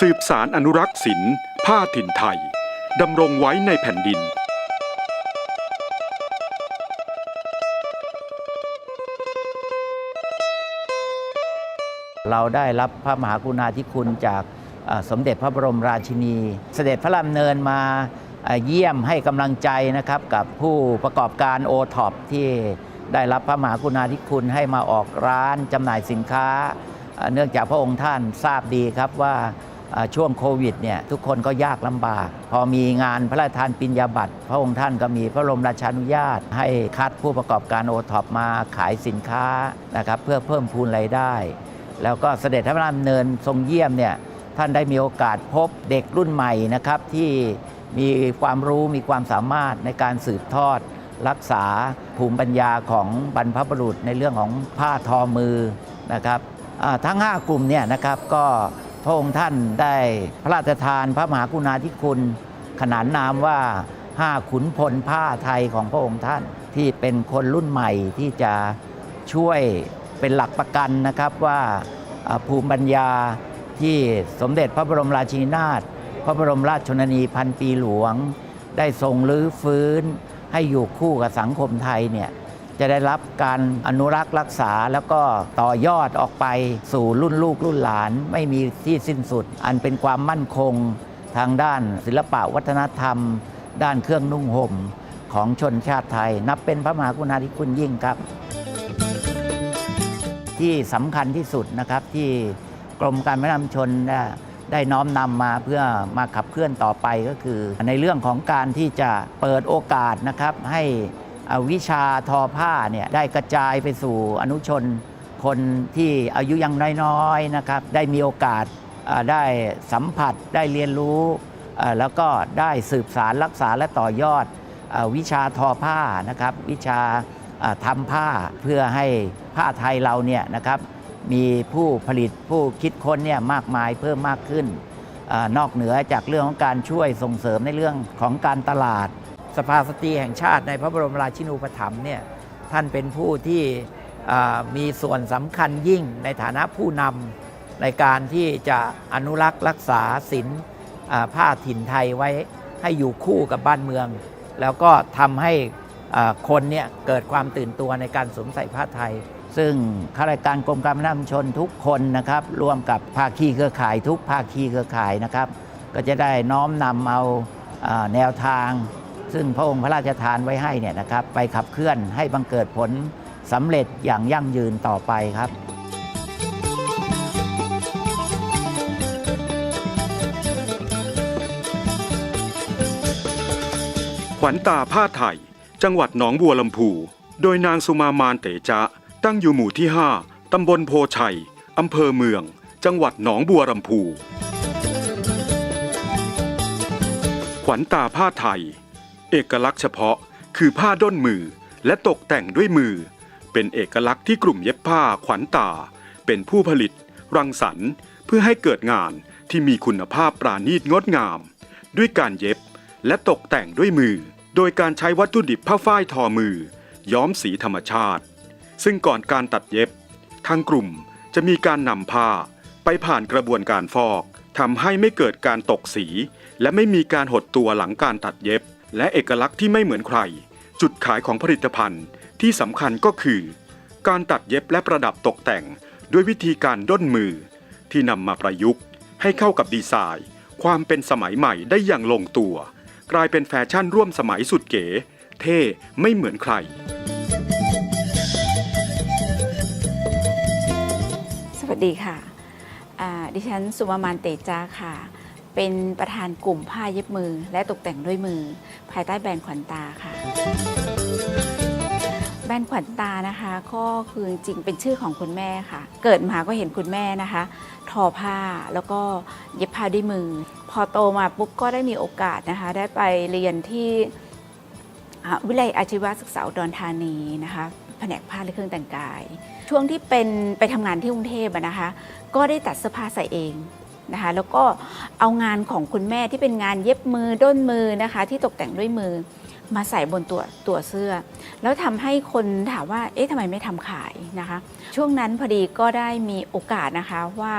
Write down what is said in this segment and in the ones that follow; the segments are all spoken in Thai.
สืบสารอนุรักษ์ศิลป์ผ้าถิ่นไทย ดำรงไว้ในแผ่นดิน เราได้รับพระมหากรุณาธิคุณจากสมเด็จพระบรมราชินี เสด็จพระดำเนินมาเยี่ยมให้กำลังใจนะครับกับผู้ประกอบการโอท็อปที่ได้รับพระมหากรุณาธิคุณให้มาออกร้านจำหน่ายสินค้า เนื่องจากพระองค์ท่านทราบดีครับว่า ช่วงโควิดเนี่ยทุกคนก็ยากลำบาก พอมีงานพระราชทานปิญญาบัตร พระองค์ท่านก็มีพระบรมราชานุญาต ให้คัดผู้ประกอบการโอท็อปมาขายสินค้านะครับเพื่อเพิ่มพูนรายได้ แล้วก็เสด็จพระราชดำเนินทรงเยี่ยมเนี่ยท่านได้มีโอกาสพบเด็กรุ่นใหม่นะครับที่มีความรู้มีความสามารถในการสืบทอด รักษาภูมิปัญญาของบรรพบุรุษในเรื่องของผ้าทอมือนะครับทั้ง 5 กลุ่มเนี่ยนะครับก็ พระองค์ท่านได้พระราชทานพระมหากรุณาธิคุณ ขนานนามว่า5ขุนพลผ้าไทยของพระองค์ท่านที่เป็นคนรุ่นใหม่ที่จะช่วยเป็นหลักประกันนะครับว่าภูมิปัญญาที่สมเด็จพระบรมราชินีนาถพระบรมราชชนนีพันปีหลวง ได้ทรงรื้อฟื้นให้อยู่คู่กับสังคมไทยเนี่ย จะได้รับการอนุรักษ์รักษาแล้วก็ต่อยอดออกไปสู่รุ่นลูกรุ่นหลาน ไม่มีที่สิ้นสุด อันเป็นความมั่นคงทางด้านศิลปะวัฒนธรรม ด้านเครื่องนุ่งห่มของชนชาติไทย นับเป็นพระมหากรุณาธิคุณยิ่งครับ ที่สำคัญที่สุดนะครับที่กรมการพัฒนาชนได้น้อมนำมาเพื่อมาขับเคลื่อนต่อไปก็คือ ในเรื่องของการที่จะเปิดโอกาสนะครับให้ วิชาทอผ้าเนี่ยได้กระจายไปสู่อนุชน คนที่อายุยังน้อยๆนะครับ ได้มีโอกาสได้สัมผัสได้เรียนรู้ แล้วก็ได้สืบสารรักษาและต่อยอดวิชาทอผ้านะครับ วิชาทำผ้าเพื่อให้ผ้าไทยเราเนี่ยนะครับ มีผู้ผลิตผู้คิดค้นเนี่ยมากมายเพิ่มมากขึ้นอนอกเหนือจากเรื่องของการช่วยส่งเสริมในเรื่องของการตลาด สภาสตรีแห่งชาติในพระบรมราชินูปถัมภ์เนี่ยท่านเป็นผู้ที่มีส่วนสำคัญยิ่งในฐานะผู้นำในการที่จะอนุรักษ์รักษาศิลป์ผ้าถิ่นไทยไว้ให้อยู่คู่กับบ้านเมือง แล้วก็ทำให้คนเนี่ยเกิดความตื่นตัวในการสวมใส่ผ้าไทย ซึ่งข้าราชการกรมการพัฒนาชุมชนทุกคนนะครับร่วมกับภาคีเครือข่ายทุกภาคีเครือข่ายนะครับ ก็จะได้น้อมนำเอาแนวทาง ซึ่งพระองค์พระราชทานไว้ให้เนี่ยนะครับไปขับเคลื่อนให้บังเกิดผลสำเร็จอย่างยั่งยืนต่อไปครับขวัญตาผ้าไทย จังหวัดหนองบัวลำพู โดยนางสุมามานเตจะตั้งอยู่หมู่ที่ 5 ตำบลโพชัย อำเภอเมือง จังหวัดหนองบัวลำพูขวัญตาผ้าไทย เอกลักษณ์เฉพาะ คือผ้าด้นมือและตกแต่งด้วยมือ เป็นเอกลักษณ์ที่กลุ่มเย็บผ้าขวัญตา เป็นผู้ผลิต รังสรรค์ เพื่อให้เกิดงานที่มีคุณภาพปราณีตงดงาม ด้วยการเย็บและตกแต่งด้วยมือ โดยการใช้วัตถุดิบผ้าฝ้ายทอมือ ย้อมสีธรรมชาติ ซึ่งก่อนการตัดเย็บ ทางกลุ่มจะมีการนำผ้าไปผ่านกระบวนการฟอกทำให้ไม่เกิดการตกสี และไม่มีการหดตัวหลังการตัดเย็บ และเอกลักษณ์ที่ไม่เหมือนใคร จุดขายของผลิตภัณฑ์ที่สำคัญก็คือ การตัดเย็บและประดับตกแต่งด้วยวิธีการด้นมือ ที่นำมาประยุกต์ ให้เข้ากับดีไซน์ ความเป็นสมัยใหม่ได้อย่างลงตัว กลายเป็นแฟชั่นร่วมสมัยสุดเก๋ เท่ไม่เหมือนใครสวัสดีค่ะ ดิฉันสุมามานเตจาค่ะ เป็นประธานกลุ่มผ้าเย็บมือ และตกแต่งด้วยมือ ภายใต้แบรนด์ขวัญตาค่ะ แบรนด์ขวัญตานะคะก็คือจริงเป็นชื่อของคุณแม่ค่ะ เกิดมาก็เห็นคุณแม่นะคะ ทอผ้าแล้วก็เย็บผ้าด้วยมือ พอโตมาปุ๊บก็ได้มีโอกาสนะคะ ได้ไปเรียนที่วิทยาลัยอาชีวศึกษาดอุดรธานีนะคะแผนกผ้าและเครื่องแต่งกาย ช่วงที่เป็นไปทำงานที่กรุงเทพนะคะ ก็ได้ตัดเสื้อผ้าใส่เอง นะคะแล้วก็เอางานของคุณแม่ที่เป็นงานเย็บมือด้นมือนะคะ ที่ตกแต่งด้วยมือมาใส่บนตัวตัวเสื้อ แล้วทำให้คนถามว่า เอ๊ะทำไมไม่ทำขายนะคะ ช่วงนั้นพอดีก็ได้มีโอกาสนะคะว่า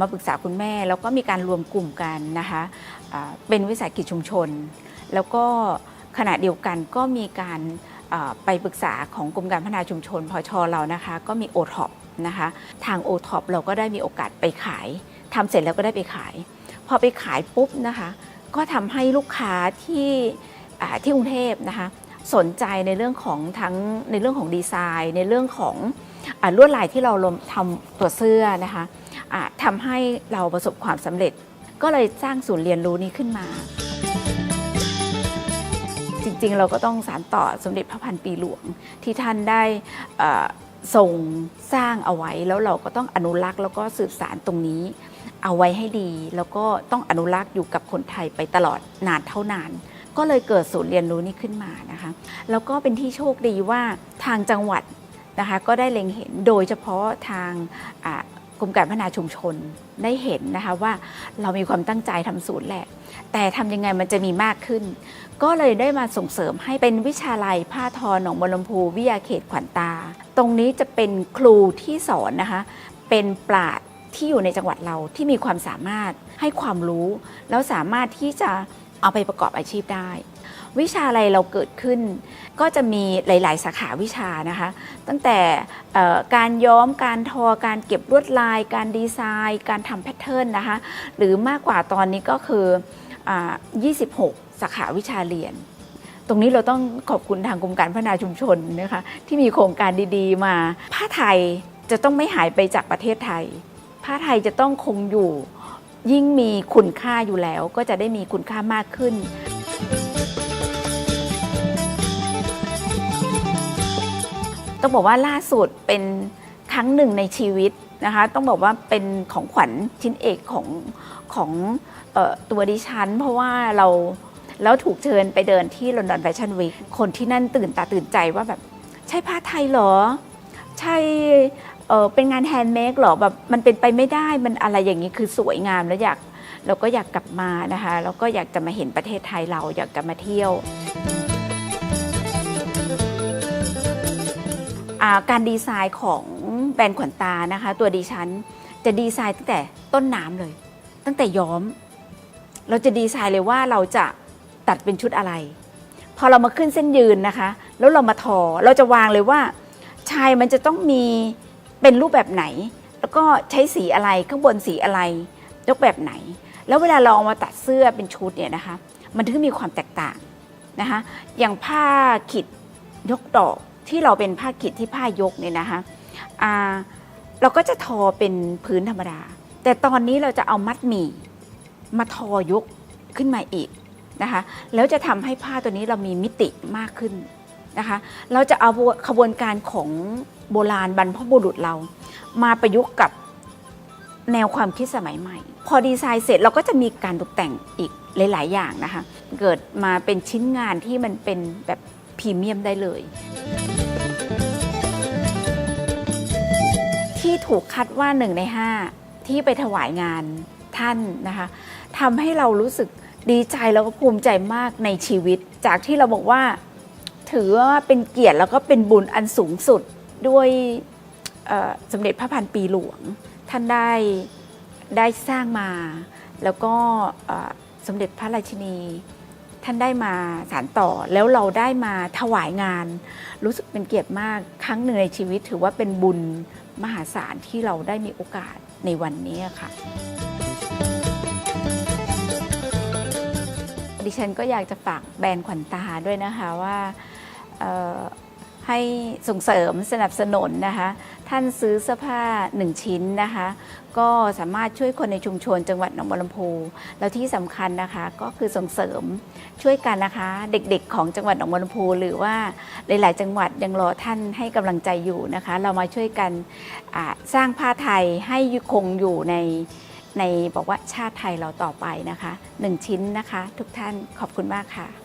มาปรึกษาคุณแม่ แล้วก็มีการรวมกลุ่มกันนะคะอ่าเป็นวิสาหกิจชุมชน แล้วก็ขณะเดียวกันก็มีการไปปรึกษาของกรมการพัฒนาชุมชนพอชอเรานะคะ ก็มีโอท็อปนะคะ ทางโอท็อปเราก็ได้มีโอกาสไปขาย ทำเสร็จแล้วก็ได้ไปขาย พอไปขายปุ๊บนะคะ ก็ทำให้ลูกค้าที่ที่กรุงเทพนะคะสนใจในเรื่องของทั้งในเรื่องของดีไซน์ ในเรื่องของอลวดลายที่เราลทำตัวเสื้อนะคะอ่าทำให้เราประสบความสำเร็จ ก็เลยสร้างศูนย์เรียนรู้นี้ขึ้นมา จริงๆเราก็ต้องสานต่อสมเด็จพระพันปีหลวงที่ท่านได้อ่อ ทรงสร้างเอาไว้แล้วเราก็ต้องอนุรักษ์แล้วก็สืบสารตรงนี้ เอาไว้ให้ดี แล้วก็ต้องอนุรักษ์อยู่กับคนไทยไปตลอดนานเท่านาน ก็เลยเกิดศูนย์เรียนรู้นี้ขึ้นมานะคะ แล้วก็เป็นที่โชคดีว่าทางจังหวัดนะคะก็ได้เล็งเห็นโดยเฉพาะทางอ่าก รมการพัฒนาชุมชนได้เห็นนะคะว่าเรามีความตั้งใจทำศูนย์แหละ แต่ทำยังไงมันจะมีมากขึ้น ก็เลยได้มาส่งเสริมให้เป็นวิชาลัยผ้าทอหนองบัวลำพูวิทยาเขตขวัญตา ตรงนี้จะเป็นครูที่สอนนะคะ เป็นปราดที่อยู่ในจังหวัดเราที่มีความสามารถให้ความรู้ แล้วสามารถที่จะเอาไปประกอบอาชีพได้ วิชาอะไรเราเกิดขึ้น ก็จะมีหลาย ๆ สาขาวิชานะคะ ตั้งแต่การย้อมการทอการเก็บลวดลาย การดีไซน์ การทำแพทเทิร์นนะคะ หรือมากกว่าตอนนี้ก็คืออ26 สาขาวิชาเรียนตรงนี้เราต้องขอบคุณทางกรมการพัฒนาชุมชนนะคะที่มีโครงการดีๆ มา ผ้าไทยจะต้องไม่หายไปจากประเทศไทย ผ้าไทยจะต้องคงอยู่ ยิ่งมีคุณค่าอยู่แล้วก็จะได้มีคุณค่ามากขึ้น ต้องบอกว่าล่าสุดเป็นครั้งหนึ่งในชีวิตนะคะ ต้องบอกว่าเป็นของขวัญชิ้นเอกของของออตัวดิฉัน เพราะว่าเราแล้วถูกเชิญไปเดินที่ลอนดอนแฟชั่นวีคคนที่นั่นตื่นตาตื่นใจว่าแบบ ใช่ผ้าไทยเหรอ ใช่เออเป็นงานแฮนด์เมดเหรอแบบมันเป็นไปไม่ได้มันอะไรอย่างนี้คือสวยงามแล้วอยากเราก็อยากกลับมานะคะ แล้วก็อยากจะมาเห็นประเทศไทยเราอยากจะมาเที่ยว การดีไซน์ของแบรนด์ขวัญตานะคะ ตัวดิฉันจะดีไซน์ตั้งแต่ต้นน้ำเลย ตั้งแต่ย้อม เราจะดีไซน์เลยว่าเราจะตัดเป็นชุดอะไร พอเรามาขึ้นเส้นยืนนะคะ แล้วเรามาทอเราจะวางเลยว่า ชายมันจะต้องมีเป็นรูปแบบไหน แล้วก็ใช้สีอะไรข้างบนสีอะไรยกแบบไหน แล้วเวลาเราเอามาตัดเสื้อเป็นชุดเนี่ยนะคะ มันถึงมีความแตกต่างนะคะ อย่างผ้าขิดยกดอก ที่เราเป็นผ้าขิดที่ผ้ายกเนี่ยนะคะเราก็จะทอเป็นพื้นธรรมดา แต่ตอนนี้เราจะเอามัดหมี่มาทอยกขึ้นมาอีกนะคะ แล้วจะทำให้ผ้าตัวนี้เรามีมิติมากขึ้นนะคะ เราจะเอาขบวนการของโบราณบรรพบุรุษเรา มาประยุกต์กับแนวความคิดสมัยใหม่ พอดีไซน์เสร็จเราก็จะมีการตกแต่งอีกหลาย ๆ อย่างนะคะ เกิดมาเป็นชิ้นงานที่มันเป็นแบบพรีเมียมได้เลย ที่ถูกคัดว่าหนึ่งในห้าที่ไปถวายงานท่านนะคะทำให้เรารู้สึกดีใจแล้วก็ภูมิใจมากในชีวิต จากที่เราบอกว่า ถือว่าเป็นเกียรติแล้วก็เป็นบุญอันสูงสุดด้วยสมเด็จพระพันปีหลวง ท่านได้ได้สร้างมา แล้วก็สมเด็จพระราชินี ท่านได้มาสารต่อแล้วเราได้มาถวายงาน รู้สึกเป็นเกียรติมากครั้งหนึ่งในชีวิตถือว่าเป็นบุญ มหาศาลที่เราได้มีโอกาสในวันนี้ค่ะ ดิฉันก็อยากจะฝากแบรนด์ขวัญตาด้วยนะคะว่า ให้ส่งเสริมสนับสนุนนะคะ ท่านซื้อเสื้อผ้า 1 ชิ้นนะคะ ก็สามารถช่วยคนในชุมชนจังหวัดหนองบัวลำพูแล้วที่สำคัญนะคะก็คือส่งเสริมช่วยกันนะคะ เด็กๆ ของจังหวัดหนองบัวลำพูหรือว่าหลายๆ จังหวัดยังรอท่านให้กำลังใจอยู่นะคะ เรามาช่วยกันสร้างผ้าไทยให้คงอยู่ในในบอกว่าชาติไทยเราต่อไปนะคะหนึ่งชิ้นนะคะ ทุกท่านขอบคุณมากค่ะ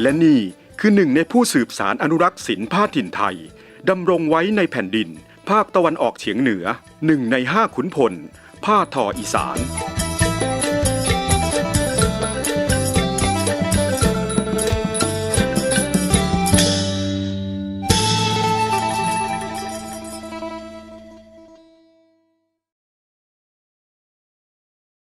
และนี่คือหนึ่งในผู้สืบสารอนุรักษ์ศิลป์ผ้าถิ่นไทยดำรงไว้ในแผ่นดิน ภาคตะวันออกเฉียงเหนือหนึ่งในห้าขุนพล ผ้าทออีสาน